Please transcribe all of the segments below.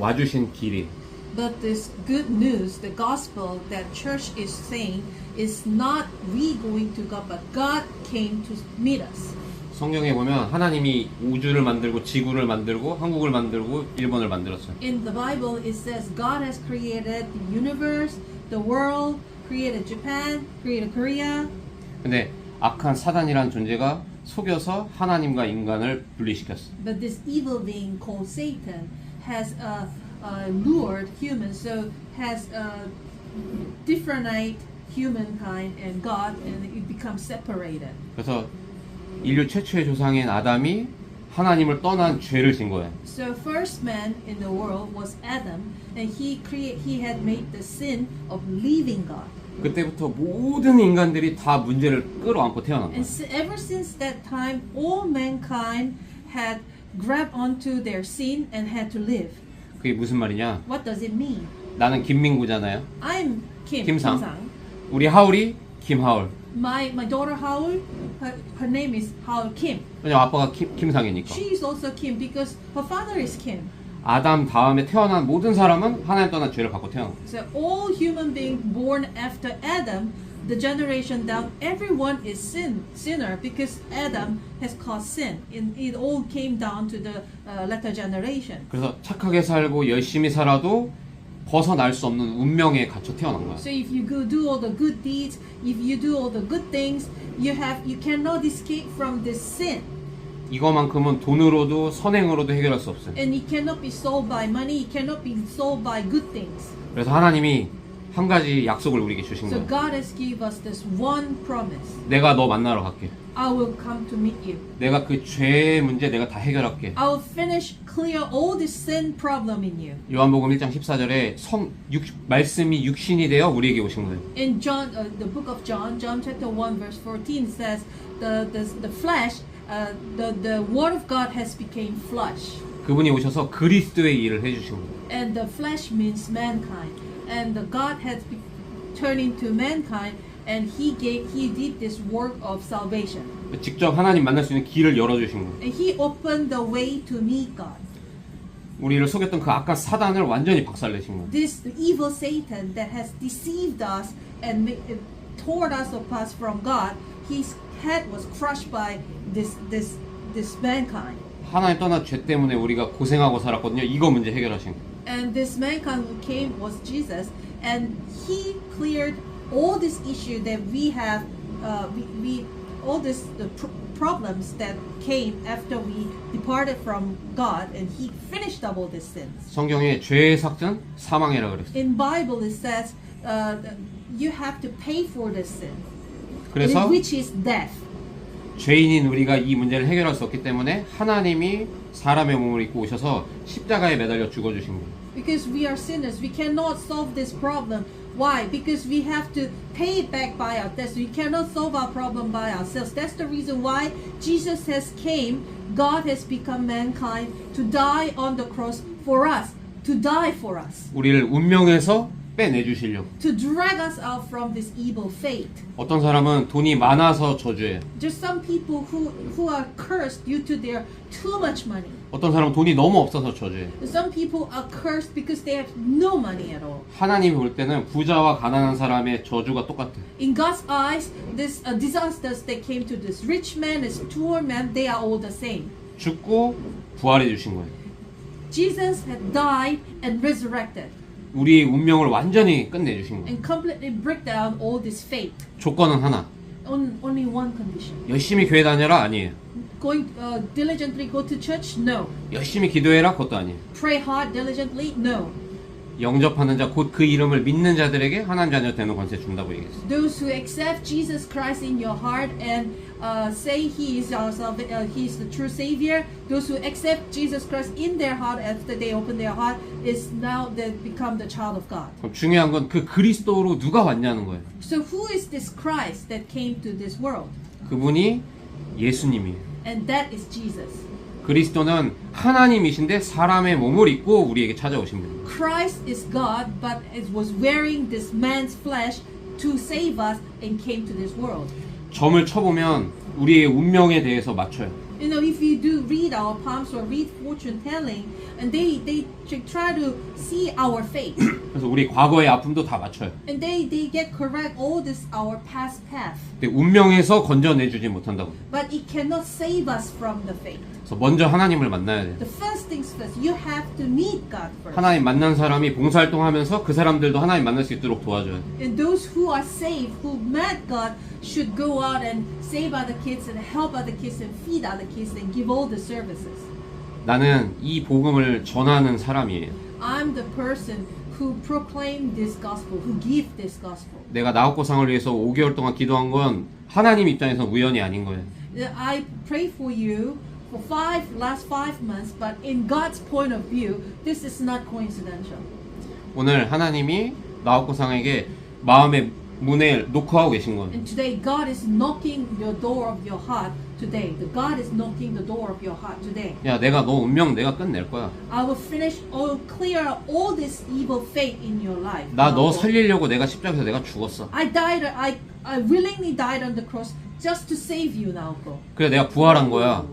와주신 길이 But this good news, the gospel that church is saying, is not we going to God, but God came to meet us. 성경에 보면 하나님이 우주를 만들고 지구를 만들고 한국을 만들고 일본을 만들었어요. In the Bible, it says God has created the universe, the world, created Japan, created Korea. 근데 악한 사단이라는 존재가 속여서 하나님과 인간을 분리시켰어. But this evil being called Satan has uh, uh, lured humans, so has uh, differentiate humankind and God, and it becomes separated. 그래서 인류 최초의 조상인 아담이 하나님을 떠난 죄를 진 거예요. So first man in the world was Adam, and he create he had made the sin of leaving God. 그때부터 모든 인간들이 다 문제를 끌어안고 태어난 거예요. And s ever since that time, all mankind had grabbed onto their sin and had to live. 그게 무슨 말이냐? What does it mean? 나는 김민구잖아요. I'm Kim 김상. Kim-sang. 우리 하울이 김하울. My my daughter Haul, her, her name is Haul Kim. 왜냐면 아빠가 김, 김상이니까. She is also Kim because her father is Kim. 아담 다음에 태어난 모든 사람은 하나님 떠난 죄를 갖고 태어난 거예요. So all human beings born after Adam, the generation down, everyone is sin sinner because Adam has caused sin. And it all came down to the uh, latter generation. 그래서 착하게 살고 열심히 살아도 벗어날 수 없는 운명에 갇혀 태어난 거야. So if you go do all the good deeds, if you do all the good things, you have you cannot escape from this sin. 이거만큼은 돈으로도 선행으로도 해결할 수 없어요. And it cannot be solved by money, it cannot be solved by good things. 그래서 하나님이 한 가지 약속을 우리에게 주신 So 거예요. God has given us this one promise. 내가 너 만나러 갈게. I will come to meet you. 내가 그 죄의 문제 내가 다 해결할게. I will finish clear all the sin problem in you. 요한복음 1장 14절에 성 육, 말씀이 육신이 되어 우리에게 오신 거예요. In John, uh, the book of John, John chapter 1 verse 14 says, the, the, the flesh, uh, the, the word of God has become flesh. 그분이 오셔서 그리스도의 일을 해주신 거예요. And the flesh means mankind. And the God has be- turned into mankind and he gave, he did this work of salvation. 직접 하나님 만날 수 있는 길을 열어주신 거예요. And he opened the way to meet God. 우리를 속였던 그 악한 사단을 완전히 박살내신 거예요. This evil Satan that has deceived us and ma- uh, tore us apart from God, his head was crushed by this this this mankind. 하나님 떠난 죄 때문에 우리가 고생하고 살았거든요. 이거 문제 해결하신 거예요. And this mankind who came was Jesus, and he cleared all this issue that we have, uh, we, we all this the pr- problems that came after we departed from God, and he finished up all these sins. 성경에 죄의 삭은 사망이라 그랬어요. In Bible it says uh, that you have to pay for this sin, 그래서 which is death. 죄인인 우리가 이 문제를 해결할 수 없기 때문에 하나님이 사람의 몸을 입고 오셔서 십자가에 매달려 죽어 주신 거예요. Because we are sinners, we cannot solve this problem. Why? Because we have to pay it back by our debts. We cannot solve our problem by ourselves. That's the reason why Jesus has came. God has become mankind to die on the cross for us, to die for us, 우리를 운명에서 빼내주시려고. to drag us out from this evil fate. 어떤 사람은 돈이 많아서 저주해요. There's some people who who are cursed due to their too much money. 어떤 사람은 돈이 너무 없어서 저주해요. Some people are cursed because they have no money at all. 하나님이 볼 때는 부자와 가난한 사람의 저주가 똑같아요. In God's eyes, this uh, disasters that came to this rich man, this poor man, they are all the same. 죽고 부활해 주신 거예요. Jesus had died and resurrected 우리의 운명을 완전히 끝내주신 거예요. and completely break down all this fate. 조건은 하나. On only one condition: 열심히 교회 다녀라 아니에요. going uh, diligently go to church. No. 열심히 기도해라 그것도 아니에요. Pray hard diligently. No. 영접하는 자 곧 그 이름을 믿는 자들에게 하나님 자녀 되는 권세 준다고 얘기했어요. Those who accept Jesus Christ in your heart and uh, say He is our uh, He is the true Savior. Those who accept Jesus Christ in their heart after they open their heart is now they become the child of God. 그럼 중요한 건 그 그리스도로 누가 왔냐는 거예요. So who is this Christ that came to this world? 그분이 예수님이에요. And that is Jesus. 그리스도는 하나님이신데 사람의 몸을 입고 우리에게 찾아오신 분입니다. Christ is God, but it was wearing this man's flesh to save us and came to this world. 점을 쳐보면 우리의 운명에 대해서 맞춰요. You know, if you do read our palms or read fortune telling, and they they tr- try to see our fate, 그래서 우리 과거의 아픔도 다 맞춰요. and they they get correct all this our past path, 근데 운명에서 건져내주지 못한다고. but it cannot save us from the fate. 그래서 먼저 하나님을 만나야 돼요. The first things first, you have to meet God first. 하나님 만난 사람이 봉사활동하면서 그 사람들도 하나님 만날 수 있도록 도와줘요. And those who are saved, who met God, should go out and save other kids and help other kids and feed other kids and give all the services. 나는 이 복음을 전하는 사람이에요. I'm the person who proclaim this gospel, who give this gospel. 내가 나옥고상을 위해서 5개월 동안 기도한 건 하나님 입장에서 우연이 아닌 거예요. I pray for you for five last five months, but in God's point of view, this is not coincidental. 오늘 하나님이 나옥고상에게 마음의 문을 노크하고 계신 거예요. And today, God is knocking your door of your heart today. The God is knocking the door of your heart today. 야, 내가 너 운명 내가 끝낼 거야. I will finish or clear all this evil fate in your life. 나 너 살리려고 내가 십자가에서 내가 죽었어. I died. I I willingly died on the cross just to save you, Naoko. 그래 내가 부활한 거야.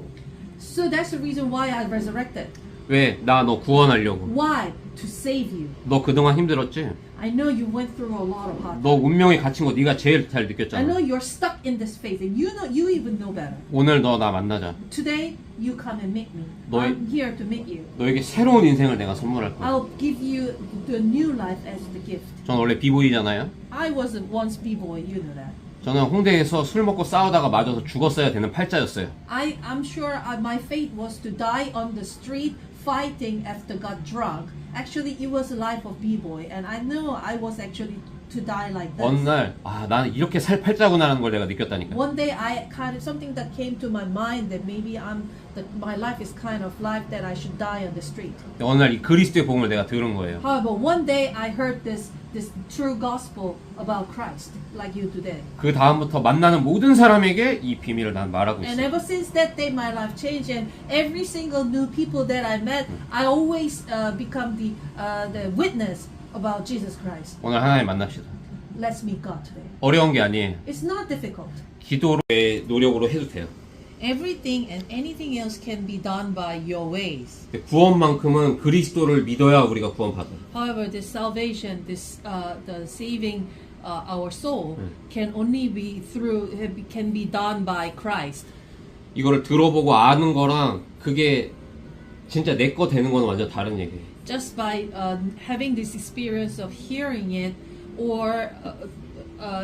So that's the reason why I resurrected. 왜? 나 너 구원하려고. Why? To save you. 너 그동안 힘들었지? I know you went through a lot of hard. 너 운명에 갇힌 거 네가 제일 잘 I know 느꼈잖아. you're stuck in this phase, and you know you even know better. 오늘 너 나 만나자. Today, you come and meet me. 너의- I'm here to meet you. 너에게 새로운 인생을 내가 선물할 거야. I'll give you the new life as the gift. 전 원래 비보이잖아요. I wasn't once b-boy, you know that. 저는 홍대에서 술 먹고 싸우다가 맞아서 죽었어야 되는 팔자였어요. I, I'm sure uh, my fate was to die on the street fighting after got drunk. Actually, it was a life of b-boy, and I know I was actually to die like this. 어느 날, 아, 나는 이렇게 살 팔자구나라는 걸 내가 느꼈다니까. One day, I kind of something that came to my mind that maybe I'm that my life is kind of life that I should die on the street. 어느 날 이 그리스도의 복음을 내가 들은 거예요. However, one day I heard this this true gospel about Christ, like you today. 그 다음부터 만나는 모든 사람에게 이 비밀을 난 말하고 And 있어요. ever since that day, my life changed, and every single new people that I met, I always uh, become the uh, the witness about Jesus Christ. 오늘 하나님 만납시다. Let's meet God today. 어려운 게 아니에요. It's not difficult. 기도로의 노력으로 해도 돼요. Everything and anything else can be done by your ways. 구원만큼은 그리스도를 믿어야 우리가 구원받아요. However, this salvation, this uh, the saving uh, our soul, can only be through can be done by Christ. 이거를 들어보고 아는 거랑 그게 진짜 내 거 되는 건 완전 다른 얘기예요. just by uh, having this experience of hearing it or uh, uh,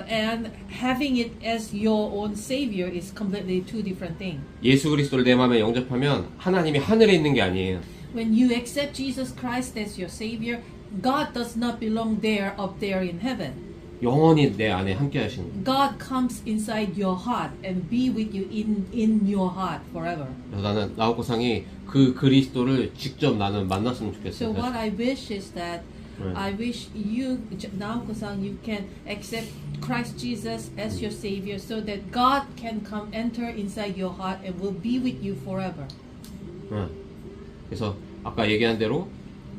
and having it as your own savior is completely two different things 예수 그리스도를 내 마음에 영접하면 하나님이 하늘에 있는 게 아니에요. when you accept jesus christ as your savior god does not belong there up there in heaven 영원히 내 안에 함께 하시는 거예요. god comes inside your heart and be with you in in your heart forever 그래서 나는 나우코상이 그 그리스도를 직접 나는 만났으면 So 좋겠어요. what I wish is that Right. I wish you now, Kusang, you can accept Christ Jesus as your Savior, so that God can come enter inside your heart and will be with you forever. 응. 그래서 아까 얘기한 대로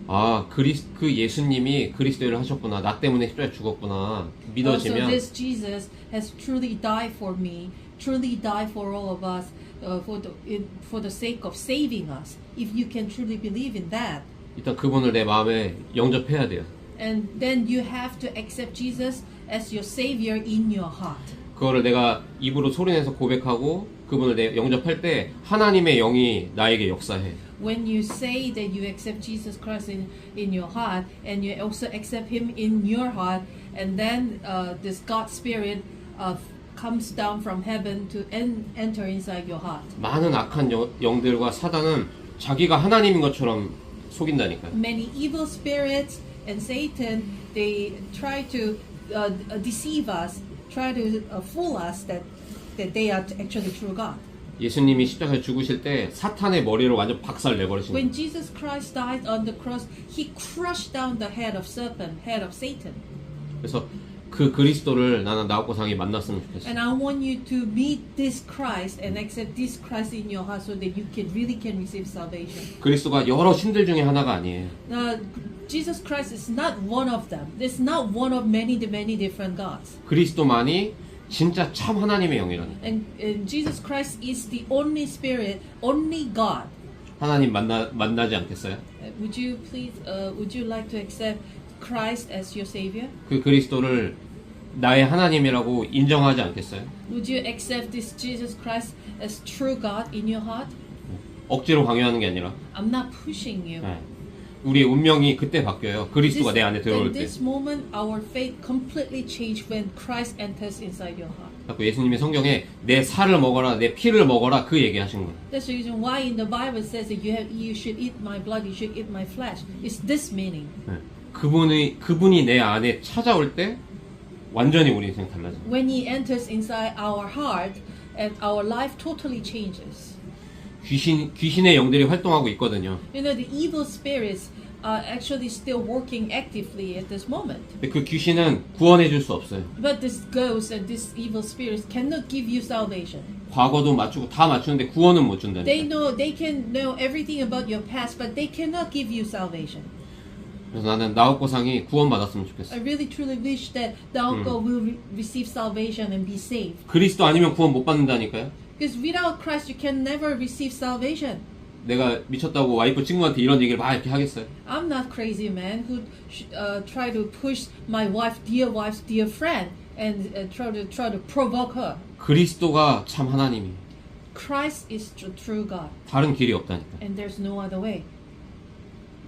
아 그리스 그 예수님이 그리스도를 하셨구나 나 때문에 십자가에 죽었구나 Also, 믿어지면 this Jesus has truly died for me, truly died for all of us, uh, for the in, for the sake of saving us. If you can truly believe in that, 일단 그분을 내 마음에 영접해야 돼요. and then you have to accept Jesus as your Savior in your heart. 그거를 내가 입으로 소리내서 고백하고 그분을 내 영접할 때 하나님의 영이 나에게 역사해. when you say that you accept Jesus Christ in, in your heart and you also accept Him in your heart, and then uh, this God Spirit uh, comes down from heaven to en- enter inside your heart. 많은 악한 영, 영들과 사단은 자기가 하나님인 것처럼 속인다니까요. Many evil spirits and Satan they try to uh, uh, deceive us, try to uh, fool us that that they are actually true God. 예수님이 십자가에 죽으실 때 사탄의 머리를 완전 박살 내버리신 When 거예요. Jesus Christ died on the cross, He crushed down the head of serpent, head of Satan. 그래서 그 그리스도를 나는 나옥고상이 만났으면 좋겠어. And I want you to meet this Christ and accept this Christ in your heart so that you can really can receive salvation. 그리스도가 여러 신들 중에 하나가 아니에요. Now, Jesus Christ is not one of them. It's not one of many, many different gods. 그리스도만이 진짜 참 하나님의 영이라니. And, and Jesus Christ is the only Spirit, only God. 하나님 만나 만나지 않겠어요? Uh, Would you please, uh, would you like to accept Christ as your Savior? 그 그리스도를 나의 하나님이라고 인정하지 않겠어요? Would you accept this Jesus Christ as true God in your heart? 억지로 강요하는 게 아니라 I'm not pushing you. 네. 우리의 운명이 그때 바뀌어요. 그리스도가 내 안에 들어올 in 때. this moment, our faith completely changed when Christ enters inside your heart. 자꾸 예수님이 성경에 내 살을 먹어라, 내 피를 먹어라 그 얘기하신 거예요. That's the reason why in the Bible says that you have you should eat my blood, you should eat my flesh. It's this meaning. 네. 그분이 그분이 내 안에 찾아올 때 완전히 우리 인생 달라져. When He enters inside our heart, and our life totally changes. 귀신 귀신의 영들이 활동하고 있거든요. You know, the evil spirits are actually still working actively at this moment. 근데 그 귀신은 구원해 줄 수 없어요. But this ghost and these evil spirits cannot give you salvation. 과거도 맞추고 다 맞추는데 구원은 못 They 준다니까. know they can know everything about your past, but they cannot give you salvation. 그래서 나는 나옥고상이 구원 받았으면 좋겠어. I really truly wish that uncle will re- receive salvation and be saved. 그리스도 아니면 구원 못 받는다니까요. Because without Christ, you can never receive salvation. 내가 미쳤다고 와이프 친구한테 이런 얘기를 막 이렇게 하겠어요. I'm not crazy man who sh- uh, try to push my wife, dear wife's dear friend, and uh, try to try to provoke her. 그리스도가 참 하나님이. Christ is the true God, 다른 길이 없다니까. and there's no other way.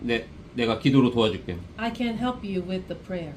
내 내가 기도로 도와줄게요. I can help you with the prayer.